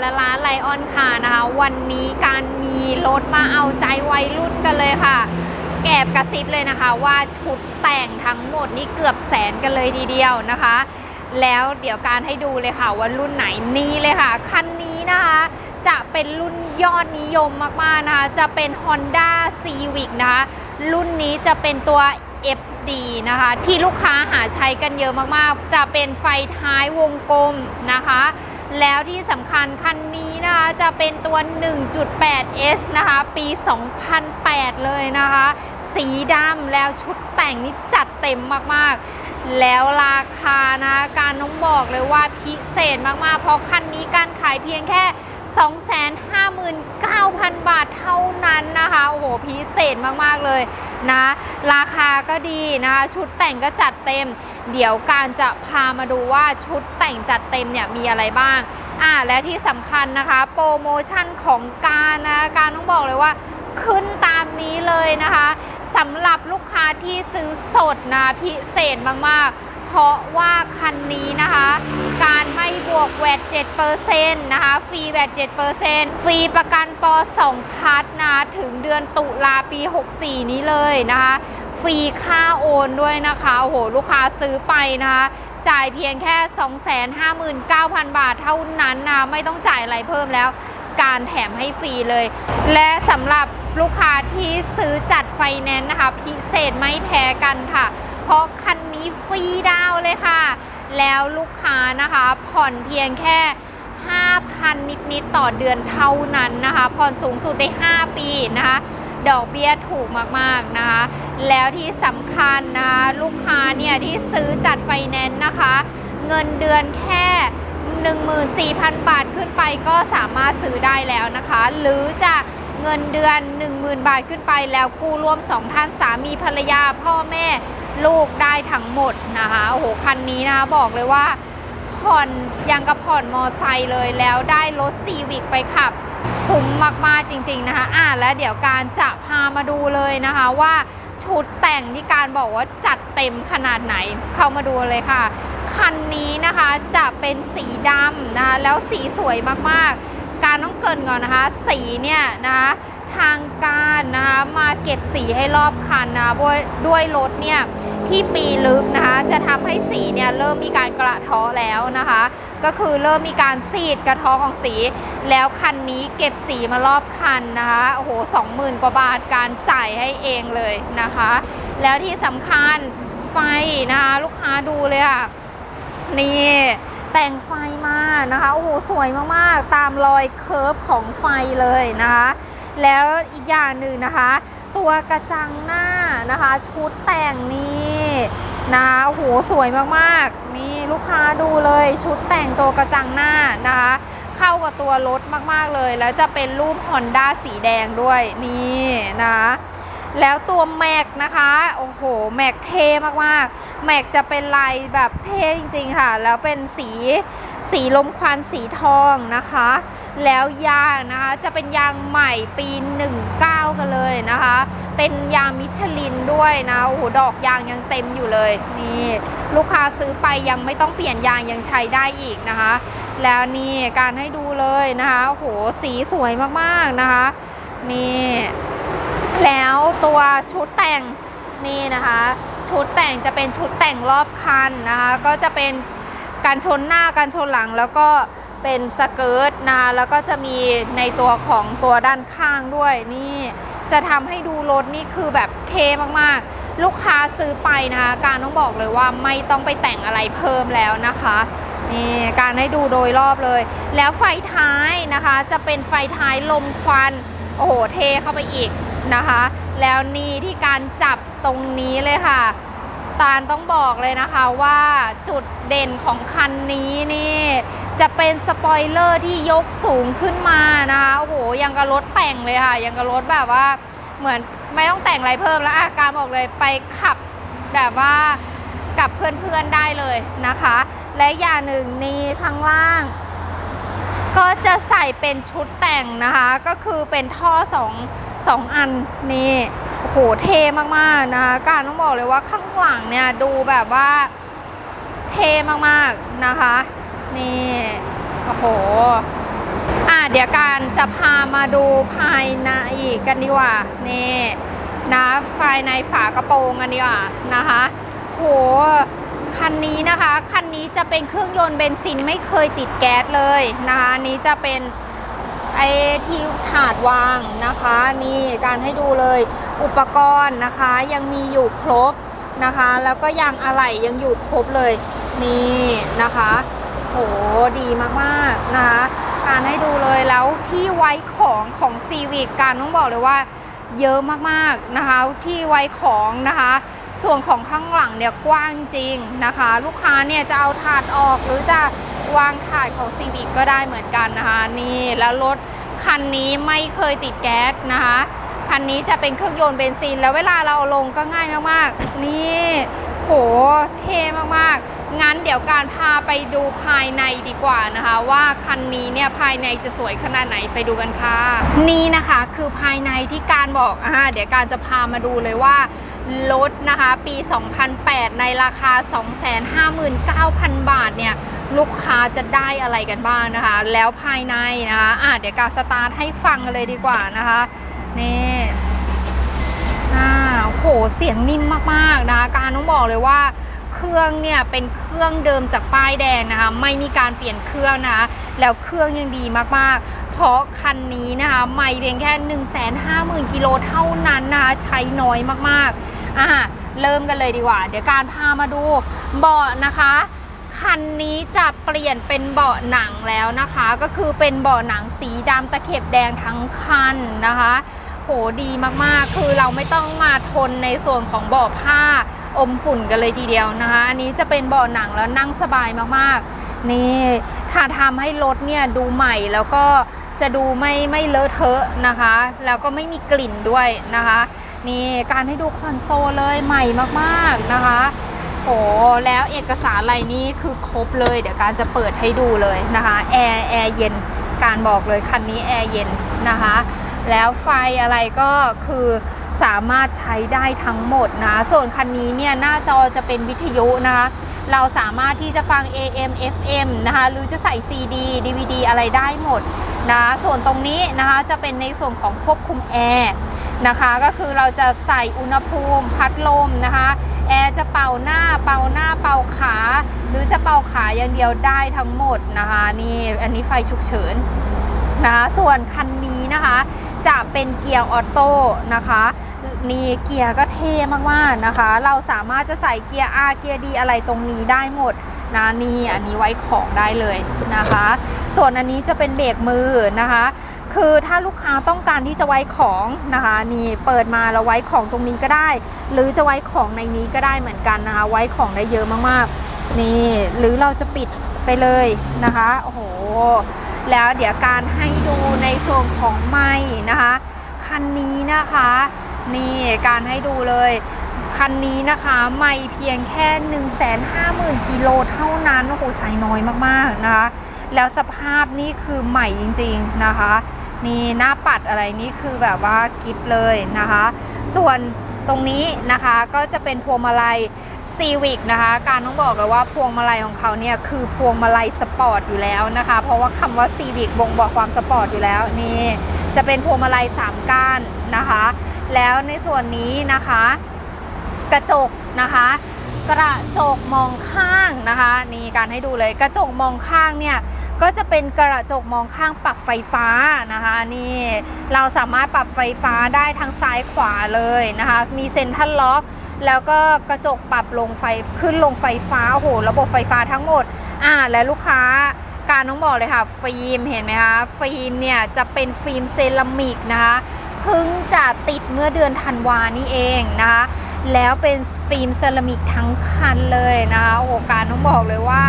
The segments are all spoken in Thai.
และร้านไลออนคานะคะ วันนี้การมีรถมาเอาใจวัยรุ่นกันเลยค่ะแกบกระซิบเลยนะคะว่าชุดแต่งทั้งหมดนี่เกือบแสนกันเลยทีเดียวนะคะ แล้วเดี๋ยวการให้ดูเลยค่ะว่ารุ่นไหนนี่เลยค่ะ คันนี้นะคะ จะเป็นรุ่นยอดนิยมมากๆนะคะ จะเป็น Honda Civic นะคะ รุ่นนี้จะเป็นตัว FD นะคะ ที่ลูกค้าหาใช้กันเยอะมากๆ จะเป็นไฟท้ายวงกลมนะคะ แล้วที่สำคัญคันนี้นะคะจะเป็นตัว 1.8S นะคะ ปี 2008 เลยนะคะ สีดำแล้วชุดแต่งนี่จัดเต็มมากๆ แล้วราคานะการน้องบอกเลยว่าพิเศษมากๆ เพราะคันนี้การขายเพียงแค่ 259,000 บาทเท่านั้นนะคะ โอ้โห พิเศษมากๆเลย นะ ราคาก็ดีนะคะชุดแต่งก็จัดเต็ม เดี๋ยวการจะพามาดูว่าชุดแต่งจัดเต็มเนี่ยมีอะไรบ้าง อ่าและที่สำคัญนะคะโปรโมชั่นของการนะการต้องบอกเลยว่าขึ้นตามนี้เลยนะคะสำหรับลูกค้าที่ซื้อสดนะพิเศษมากๆ เพราะว่าคันนี้นะคะ การไม่บวกแวด7%นะคะ ฟรีแวด7%ฟรีประกันป2พัทนะถึงเดือนตุลาปี 64 นี้เลยนะคะ ฟรีค่าโอนด้วยนะคะ โอ้โห ลูกค้าซื้อไปนะคะจ่ายเพียงแค่ 259,000 บาทเท่านั้นนะไม่ต้องจ่ายอะไรเพิ่มแล้ว การแถมให้ฟรีเลย และสำหรับลูกค้าที่ซื้อจัดไฟแนนซ์นะคะ พิเศษไม่แพ้กันค่ะ เพราะคัน ฟรีดาวเลยค่ะ แล้วลูกค้านะคะผ่อนเพียงแค่ 5,000 นิดๆ ต่อเดือนเท่านั้นนะคะ ผ่อนสูงสุดได้ 5 ปีนะคะ ดอกเบี้ยถูกมากๆนะคะ แล้วที่สำคัญนะคะลูกค้าเนี่ยที่ซื้อจัดไฟแนนซ์นะคะ เงินเดือนแค่ 14,000 บาทขึ้นไปก็สามารถซื้อได้แล้วนะคะ หรือจะเงินเดือน 10,000 บาทขึ้นไปแล้วกู้ร่วม 2 ท่านสามีภรรยาพ่อแม่ ลูกได้ทั้งหมดนะคะโอ้โหคันนี้นะคะบอกเลยว่าผ่อนยังกับผ่อนมอไซค์เลยแล้วได้รถซีวิกไปขับคุ้มมากๆจริง ๆนะคะอ่าและเดี๋ยวการจะพามาดูเลยนะคะว่าชุดแต่งที่การบอกว่าจัดเต็มขนาดไหนเข้ามาดูเลยค่ะ คันนี้นะคะจะเป็นสีดำนะคะแล้วสีสวยมากๆ การต้องเกินก่อนนะคะ สีเนี่ยนะคะทางการนะคะมาเก็บสีให้รอบคันนะด้วยด้วยรถเนี่ย ที่ปีลึกนะคะ จะทำให้สีเนี่ยเริ่มมีการกระเทาะแล้วนะคะ ก็คือเริ่มมีการซีดกระเทาะของสี แล้วคันนี้เก็บสีมารอบคันนะคะโอ้โหสองหมื่นกว่าบาทการจ่ายให้เองเลยนะคะ แล้วที่สำคัญไฟนะคะลูกค้าดูเลยค่ะนี่แต่งไฟมานะคะโอ้โหสวยมากๆ ตามรอยเคิร์ฟของไฟเลยนะคะ แล้วอีกอย่างหนึ่งนะคะ ตัวกระจังหน้านะคะ ชุดแต่งนี่นะโอ้โหสวยมากๆ นี่ลูกค้าดูเลยชุดแต่งตัวกระจังหน้านะคะ เข้ากับตัวรถมากๆเลย แล้วจะเป็นรูป Honda สีแดงด้วยนี่นะคะแล้วตัวแม็กนะคะ โอ้โห แม็กเท่มากๆ แม็กจะเป็นลายแบบเท่จริงๆค่ะ แล้วเป็นสีสีลมควันสีทองนะคะ แล้วยางนะคะจะเป็นยางใหม่ปี 19 กันเลยนะคะ เป็นยางมิชลินด้วยนะโอ้โหดอกยางยังเต็มอยู่เลยนี่ลูกค้าซื้อไปยังไม่ต้องเปลี่ยนยางยังใช้ได้อีกนะคะ แล้วนี่การให้ดูเลยนะคะโอ้โหสีสวยมากๆนะคะนี่แล้วตัวชุดแต่งนี่นะคะ ชุดแต่งจะเป็นชุดแต่งรอบคันนะคะ ก็จะเป็นการชนหน้าการชนหลังแล้วก็ เป็นสเกิร์ตนะคะแล้วก็จะมีในตัวของตัวด้านข้างด้วยนี่ จะทำให้ดูรถนี่คือแบบเทมากๆ ลูกค้าซื้อไปนะคะการต้องบอกเลยว่าไม่ต้องไปแต่งอะไรเพิ่มแล้วนะคะนี่การให้ดูโดยรอบเลย แล้วไฟท้ายนะคะจะเป็นไฟท้ายลมควัน โอ้โหเทเข้าไปอีกนะคะ แล้วนี่ที่การจับตรงนี้เลยค่ะ ตาลต้องบอกเลยนะคะว่าจุดเด่นของคันนี้นี่ จะเป็นสปอยเลอร์ที่ยกสูงขึ้นมานะคะโอ้โหยังกับรถแต่งเลยค่ะ ยังกับรถแบบว่าเหมือนไม่ต้องแต่งอะไรเพิ่มแล้วอาการบอกเลยไปขับแบบว่ากับเพื่อนๆได้เลยนะคะ และอย่างหนึ่งนี่ข้างล่าง ก็จะใส่เป็นชุดแต่งนะคะ ก็คือเป็นท่อสองสองอันนี่โอ้โหเท่มากๆนะคะการต้องบอกเลยว่าข้างหลังเนี่ยดูแบบว่าเท่มากๆนะคะ นี่ โอ้โหเดี๋ยวการจะพามาดูภายในกันดีกว่า นี่นะภายในฝากระโปรงกันดีกว่านะคะโหคันนี้นะคะ คันนี้จะเป็นเครื่องยนต์เบนซินไม่เคยติดแก๊สเลยนะคะอันนี้จะเป็นไอที่ถาดวางนะคะ นี่การให้ดูเลยอุปกรณ์นะคะ ยังมีอยู่ครบนะคะ แล้วก็ยางอะไหล่ยังอยู่ครบเลย นี่นะคะ หดีมากๆนะคะการให้ดูเลยแล้วที่ไว้ของของซีวิกการต้องบอกเลยว่าเยอะมากๆนะคะที่ไว้ของนะคะ ส่วนของข้างหลังเนี่ยกว้างจริงนะคะ ลูกค้าเนี่ยจะเอาถาดออกหรือจะวางถาดของซีวิกก็ได้เหมือนกันนะคะนี่แล้วรถคันนี้ไม่เคยติดแก๊สนะคะคันนี้จะเป็นเครื่องยนต์เบนซิน แล้วเวลาเราเอาลงก็ง่ายมากๆ นี่โหเท่มากๆ งั้นเดี๋ยวการพาไปดูภายในดีกว่านะคะ ว่าคันนี้เนี่ยภายในจะสวยขนาดไหนไปดูกันค่ะ นี่นะคะคือภายในที่การบอกอ่าเดี๋ยวการจะพามาดูเลยว่ารถนะคะปี 2008 ในราคา 259,000 บาทเนี่ยลูกค้าจะได้อะไรกันบ้างนะคะ แล้วภายในนะคะอ่าเดี๋ยวการสตาร์ทให้ฟังเลยดีกว่านะคะนี่อ่าโหเสียงนิ่มมากๆนะคะการต้องบอกเลยว่า เครื่องเนี่ยเป็นเครื่องเดิมจากป้ายแดงนะคะ ไม่มีการเปลี่ยนเครื่องนะคะแล้วเครื่องยังดีมากๆ เพราะคันนี้นะคะไม่เพียงแค่ 1 5 0 0 0 0กิโลเท่านั้นนะคะใช้น้อยมากๆอ่าเริ่มกันเลยดีกว่า เดี๋ยวการพามาดูเบาะนะคะคันนี้จะเปลี่ยนเป็นเบาะหนังแล้วนะคะ ก็คือเป็นเบาะหนังสีดำตะเข็บแดงทั้งคันนะคะ โหดีมากๆ คือเราไม่ต้องมาทนในส่วนของเบาะผ้า อมฝุ่นกันเลยทีเดียวนะคะ อันนี้จะเป็นเบาะหนังแล้วนั่งสบายมากๆ นี่ถ้าทำให้รถเนี่ยดูใหม่แล้วก็จะดูไม่ไม่เลอะเทอะนะคะ แล้วก็ไม่มีกลิ่นด้วยนะคะ นี่การให้ดูคอนโซลเลยใหม่มากๆนะคะโหแล้วเอกสารอะไรนี้คือครบเลย เดี๋ยวการจะเปิดให้ดูเลยนะคะแอร์แอร์เย็นการบอกเลยคันนี้แอร์เย็นนะคะ แล้วไฟอะไรก็คือ สามารถใช้ได้ทั้งหมดนะ ส่วนคันนี้เนี่ยหน้าจอจะเป็นวิทยุนะคะเราสามารถที่จะฟัง AM FM นะคะ หรือจะใส่ CD DVD อะไรได้หมดนะ ส่วนตรงนี้นะคะจะเป็นในส่วนของควบคุมแอร์นะคะ ก็คือเราจะใส่อุณหภูมิพัดลมนะคะ แอร์จะเป่าหน้า เป่าหน้า เป่าขา หรือจะเป่าขาอย่างเดียวได้ทั้งหมดนะคะ นี่อันนี้ไฟฉุกเฉินนะคะส่วนคันนี้นะคะ จะเป็นเกียร์ออโต้นะคะ นี่เกียร์ก็เท่มากๆนะคะ เราสามารถจะใส่เกียร์ R เกียร์ D อะไรตรงนี้ได้หมดนะนี่อันนี้ไว้ของได้เลยนะคะ ส่วนอันนี้จะเป็นเบรกมือนะคะ คือถ้าลูกค้าต้องการที่จะไว้ของนะคะนี่เปิดมาแล้วไว้ของตรงนี้ก็ได้ หรือจะไว้ของในนี้ก็ได้เหมือนกันนะคะ ไว้ของได้เยอะมากๆนี่หรือเราจะปิดไปเลยนะคะโอ้โหแล้วเดี๋ยวการให้ดูในส่วนของไม้นะคะคันนี้นะคะ นี่การให้ดูเลย คันนี้นะคะไม่เพียงแค่ 1 5 0 0 0 0 กิโลเท่านั้นโอ้โหใช้น้อยมากๆนะคะ แล้วสภาพนี่คือใหม่จริงๆนะคะ นี่หน้าปัดอะไรนี่คือแบบว่ากิฟเลยนะคะ ส่วนตรงนี้นะคะก็จะเป็นพวงมาลัยซีวิกนะคะ การต้องบอกเลยว่าพวงมาลัยของเขาเนี่ยคือพวงมาลัยสปอร์ตอยู่แล้วนะคะ เพราะว่าคำว่าซีวิกบ่งบอกความสปอร์ตอยู่แล้วนี่จะเป็นพวงมาลัย3ก้านนะคะ แล้วในส่วนนี้นะคะ กระจกนะคะ กระจกมองข้างนะคะนี่การให้ดูเลยกระจกมองข้างเนี่ยก็จะเป็นกระจกมองข้างปรับไฟฟ้านะคะนี่เราสามารถปรับไฟฟ้าได้ทั้งซ้ายขวาเลยนะคะ มีเซ็นทรัลล็อกแล้วก็กระจกปรับลงไฟขึ้นลงไฟฟ้าโอ้โหระบบไฟฟ้าทั้งหมดอ่าและลูกค้าการต้องบอกเลยค่ะ ฟิล์มเห็นไหมคะฟิล์มเนี่ยจะเป็นฟิล์มเซรามิกนะคะ เพิ่งจะติดเมื่อเดือนธันวานี่เองนะคะ แล้วเป็นฟิล์มเซรามิกทั้งคันเลยนะคะโอ้การต้องบอกเลยว่า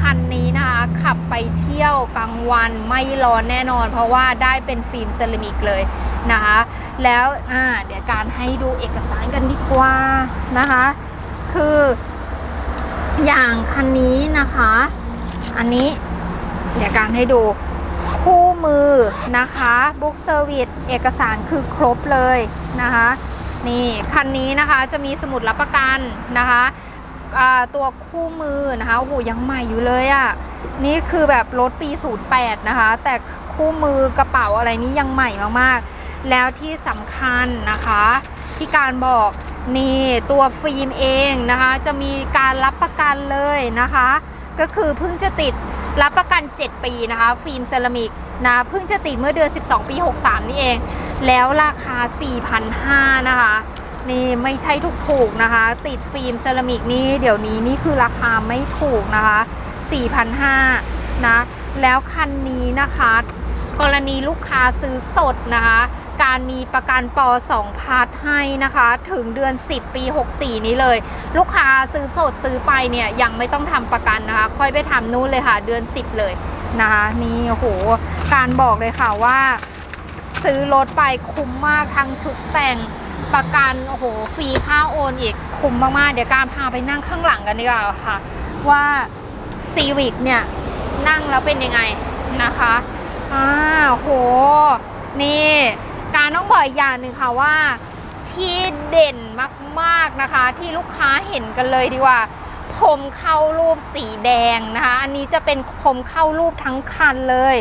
คันนี้นะคะขับไปเที่ยวกลางวันไม่ร้อนแน่นอน เพราะว่าได้เป็นฟิล์มเซรามิกเลยนะคะ แล้วอ่าเดี๋ยวการให้ดูเอกสารกันดีกว่านะคะ คืออย่างคันนี้นะคะ อันนี้เดี๋ยวการให้ดู คู่มือนะคะบุ๊กเซอร์วิสเอกสารคือครบเลยนะคะนี่คันนี้นะคะจะมีสมุดรับประกันนะคะตัวคู่มือนะคะโอ้โหยังใหม่อยู่เลยอะ่ะนี่คือแบบรถปี 08 นะคะ แต่คู่มือกระเป๋าอะไรนี้ยังใหม่มากๆ แล้วที่สำคัญนะคะที่การบอกนี่ตัวฟิล์มเองนะคะ จะมีการรับประกันเลยนะคะ ก็คือเพิ่งจะติด รับประกัน 7 ปีนะคะ ฟิล์มเซรามิกนะเพิ่งจะติดเมื่อเดือน 12 ปี 63 นี่เอง แล้วราคา 4,500 นะคะ นี่ไม่ใช่ถูกถูกๆนะคะ ติดฟิล์มเซรามิกนี่เดี๋ยวนี้นี่คือราคาไม่ถูกนะคะ 4,500 นะ แล้วคันนี้นะคะ กรณีลูกค้าซื้อสดนะคะ การมีประกันปอ2พาร์ท ให้นะคะถึงเดือน 10 ปี 64 นี้เลย ลูกค้าซื้อสดซื้อไปเนี่ยยังไม่ต้องทำประกันนะคะ ค่อยไปทำนู่นเลยค่ะ เดือน 10 เลยนะคะนี่โอ้โหการบอกเลยค่ะว่า ซื้อรถไปคุ้มมากทั้งชุดแต่งประกันโอ้โหฟรีค่าโอนอีกคุ้มมากๆ เดี๋ยวการพาไปนั่งข้างหลังกันดีกว่าค่ะ ว่าซีวิกเนี่ยนั่งแล้วเป็นยังไงนะคะอ่าโห นี่ การต้องบอกอีกอย่างหนึ่งค่ะว่า ที่เด่นมากๆนะคะ ที่ลูกค้าเห็นกันเลยดีกว่าพรมเข้ารูปสีแดงนะคะ อันนี้จะเป็นพรมเข้ารูปทั้งคันเลย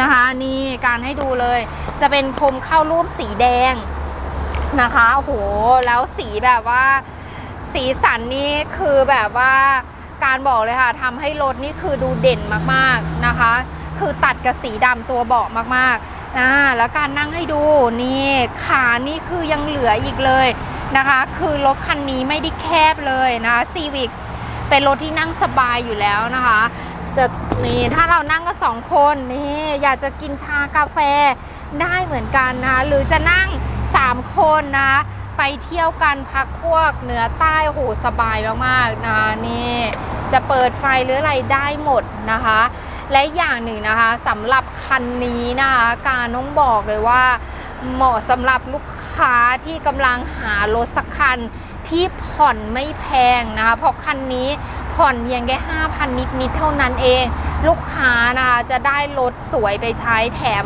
นะคะ นี่การให้ดูเลย จะเป็นพรมเข้ารูปสีแดงนะคะโอ้โหแล้วสีแบบว่า สีสันนี่คือแบบว่าการบอกเลยค่ะทำให้รถนี่คือดูเด่นมากๆนะคะ คือตัดกับสีดำตัวเบาะมากๆ นะแล้วการนั่งให้ดูนี่ขานี่คือยังเหลืออีกเลยนะคะ คือรถคันนี้ไม่ได้แคบเลยนะคะซีวิกเป็นรถที่นั่งสบายอยู่แล้วนะคะจะนี่ถ้าเรานั่งก็สองคนนี่อยากจะกินชากาแฟได้เหมือนกันนะคะหรือจะนั่ง 3 คนนะไปเที่ยวกันพักพวกเหนือใต้โหสบายมากๆนะะนี่จะเปิดไฟหรืออะไรได้หมดนะคะ และอย่างหนึ่งนะคะสำหรับคันนี้นะคะ การน้องบอกเลยว่า เหมาะสำหรับลูกค้าที่กำลังหารถสักคันที่ผ่อนไม่แพงนะคะเพราะคันนี้ผ่อนเพียงแค่5,000 นิดๆเท่านั้นเอง ลูกค้านะคะจะได้รถสวยไปใช้แถม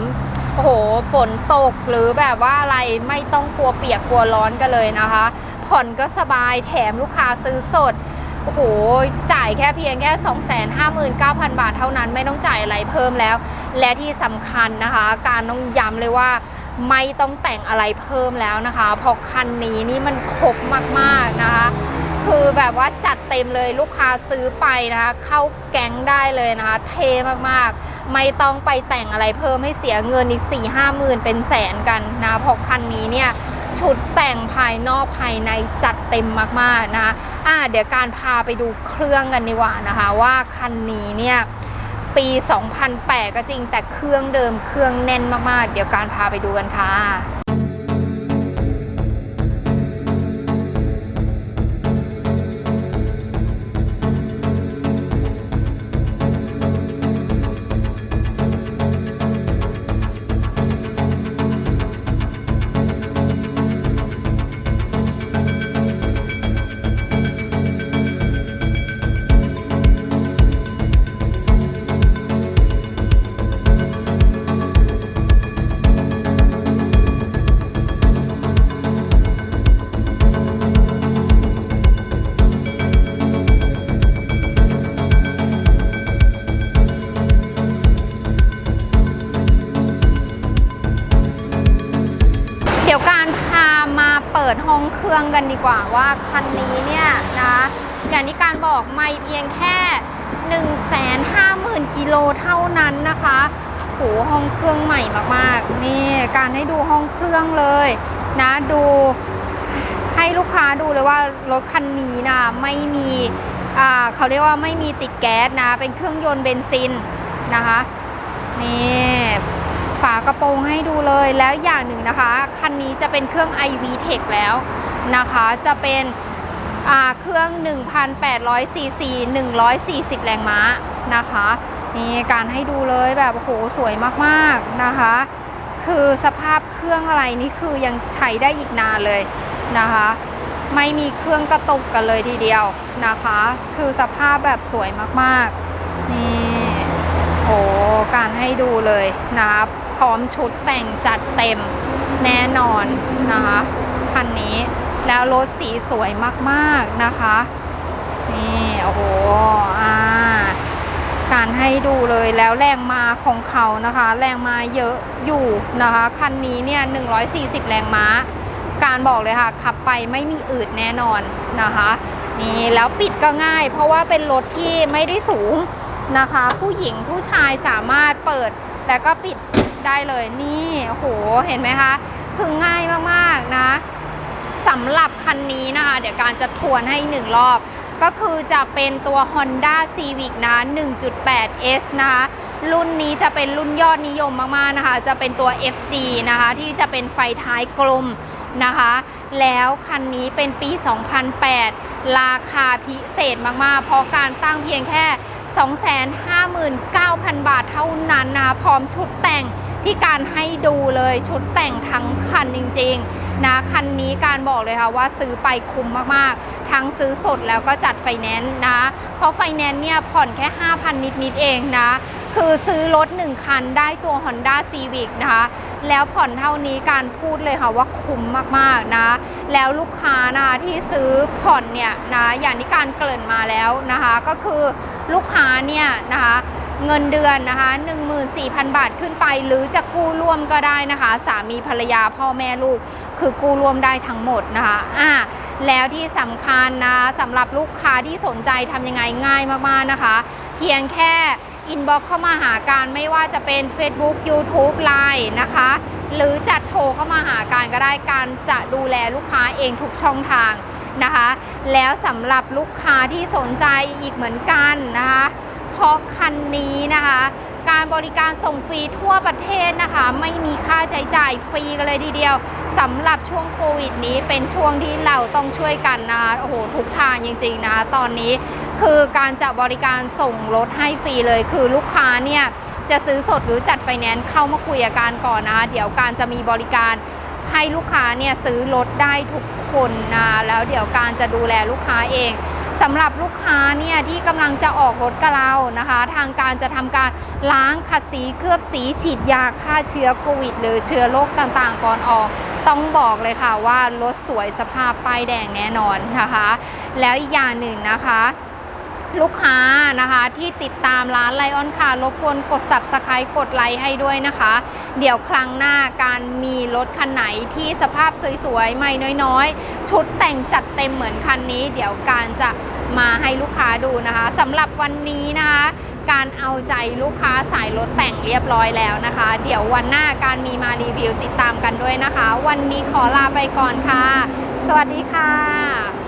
โอ้โหฝนตกหรือแบบว่าอะไรไม่ต้องกลัวเปียกกลัวร้อนกันเลยนะคะ ผ่อนก็สบายแถมลูกค้าซื้อสด โอ้โห จ่ายแค่เพียงแค่ 259,000 บาทเท่านั้น ไม่ต้องจ่ายอะไรเพิ่มแล้ว และที่สำคัญนะคะ การต้องย้ำเลยว่าไม่ต้องแต่งอะไรเพิ่มแล้วนะคะเพราะคันนี้นี่มันครบมากๆนะคะ คือแบบว่าจัดเต็มเลยลูกค้าซื้อไปนะคะ เข้าแก๊งได้เลยนะคะ เท่มากๆ ไม่ต้องไปแต่งอะไรเพิ่มให้เสียเงินอีก4ี่ห้าหมื่นเป็นแสนกันนะเพราะคันนี้เนี่ย ชุดแต่งภายนอกภายในจัดเต็มมากๆนะคะอ่าเดี๋ยวการพาไปดูเครื่องกันดีกว่านะคะว่าคันนี้เนี่ยปี 2008 ก็จริงแต่เครื่องเดิมเครื่องแน่นมากๆ เดี๋ยวการพาไปดูกันค่ะ รื่องกันดีกว่าว่าคันนี้เนี่ยนะอย่างที่การบอกไม่เพียงแค่ 150,000กิโลเท่านั้นนะคะโหห้องเครื่องใหม่มากๆ นี่การให้ดูห้องเครื่องเลยนะดูให้ลูกค้าดูเลยว่ารถคันนี้นะไม่มีอ่าเขาเรียกว่าไม่มีติดแก๊สนะ เป็นเครื่องยนต์เบนซินนะคะนี่ฝากระโปรงให้ดูเลยแล้วอย่างหนึ่งนะคะ คันนี้จะเป็นเครื่อง iV Tech แล้ว นะคะ จะเป็นอ่าเครื่อง 1,800 cc 140 แรงม้านะคะนี่การให้ดูเลยแบบโอ้โหสวยมากๆนะคะ คือสภาพเครื่องอะไรนี่คือยังใช้ได้อีกนานเลยนะคะ ไม่มีเครื่องกระตุกกันเลยทีเดียวนะคะ คือสภาพแบบสวยมากๆนี่โอ้การให้ดูเลยนะคะพร้อมชุดแต่งจัดเต็มแน่นอนนะคะคันนี้ แล้วรถสีสวยมากๆนะคะ นี่โอ้โหอ่าการให้ดูเลยแล้วแรงมาของเขานะคะ แรงมาเยอะอยู่นะคะ คันนี้เนี่ย 140 แรงม้า การบอกเลยค่ะ ขับไปไม่มีอืดแน่นอนนะคะนี่แล้วปิดก็ง่าย เพราะว่าเป็นรถที่ไม่ได้สูงนะคะ ผู้หญิงผู้ชายสามารถเปิดแล้วก็ปิดได้เลยนี่โอ้โหเห็นไหมคะ คือง่ายมากๆนะำหรับคันนี้นะคะ เดี๋ยวการจะทวนให้หนึ่งรอบ ก็คือจะเป็นตัว Honda Civic นะ 1.8S นะคะ รุ่นนี้จะเป็นรุ่นยอดนิยมมากๆนะคะ จะเป็นตัว FD นะคะ ที่จะเป็นไฟท้ายกลมนะคะ แล้วคันนี้เป็นปี 2008 ราคาพิเศษมากๆ เพราะการตั้งเพียงแค่ 259,000 บาทเท่านั้นนะคะ พร้อมชุดแต่ง ที่การให้ดูเลยชุดแต่งทั้งคันจริงๆนะคันนี้การบอกเลยค่ะว่าซื้อไปคุ้มมากๆ ทั้งซื้อสดแล้วก็จัดไฟแนนซ์นะ เพราะไฟแนนซ์เนี่ยผ่อนแค่ 5,000 นิดๆเองนะ คือซื้อรถ 1 คันได้ตัว Honda Civic นะคะแล้วผ่อนเท่านี้การพูดเลยค่ะว่าคุ้มมากๆนะ แล้วลูกค้านะคะที่ซื้อผ่อนเนี่ยนะอย่างที่การเกริ่นมาแล้วนะคะ ก็คือลูกค้าเนี่ยนะคะ เงินเดือนนะคะ 14,000 บาทขึ้นไป หรือจะกู้ร่วมก็ได้นะคะ สามีภรรยาพ่อแม่ลูก คือกู้ร่วมได้ทั้งหมดนะคะอ่าแล้วที่สำคัญนะสำหรับลูกค้าที่สนใจทำยังไงง่ายมากๆนะคะ เพียงแค่อินบ็อกเข้ามาหาการไม่ว่าจะเป็น Facebook YouTube Line นะคะ หรือจัดโทรเข้ามาหาการก็ได้การจะดูแลลูกค้าเองทุกช่องทางนะคะ แล้วสำหรับลูกค้าที่สนใจอีกเหมือนกันนะคะ เพราะคันนี้นะคะ การบริการส่งฟรีทั่วประเทศนะคะ ไม่มีค่าใช้จ่ายฟรีกันเลยทีเดียวสำหรับช่วงโควิดนี้เป็นช่วงที่เราต้องช่วยกันนะคะโอ้โหทุกทางจริง ๆนะคะตอนนี้คือการจะบริการส่งรถให้ฟรีเลย คือลูกค้าเนี่ยจะซื้อสดหรือจัดไฟแนนซ์เข้ามาคุยกับการก่อนนะคะเดี๋ยวการจะมีบริการให้ลูกค้าเนี่ยซื้อรถได้ทุกคนนะแล้วเดี๋ยวการจะดูแลลูกค้าเอง สำหรับลูกค้าเนี่ยที่กำลังจะออกรถกับเรานะคะ ทางการจะทำการล้างขัดสีเคลือบสีฉีดยาฆ่าเชื้อโควิด หรือเชื้อโรคต่างๆก่อนออก ต้องบอกเลยค่ะว่ารถสวยสภาพป้ายแดงแน่นอนนะคะ แล้วอีกอย่างหนึ่งนะคะ ลูกค้านะคะที่ติดตามร้านไลออนค่ะรบกวนกด subscribe กดไลค์ให้ด้วยนะคะ เดี๋ยวครั้งหน้าการมีรถคันไหนที่สภาพสวยๆ ไม่น้อยๆ ชุดแต่งจัดเต็มเหมือนคันนี้ เดี๋ยวการจะมาให้ลูกค้าดูนะคะสำหรับวันนี้นะคะ การเอาใจลูกค้าสายรถแต่งเรียบร้อยแล้วนะคะ เดี๋ยววันหน้าการมีมารีวิวติดตามกันด้วยนะคะ วันนี้ขอลาไปก่อนค่ะ สวัสดีค่ะ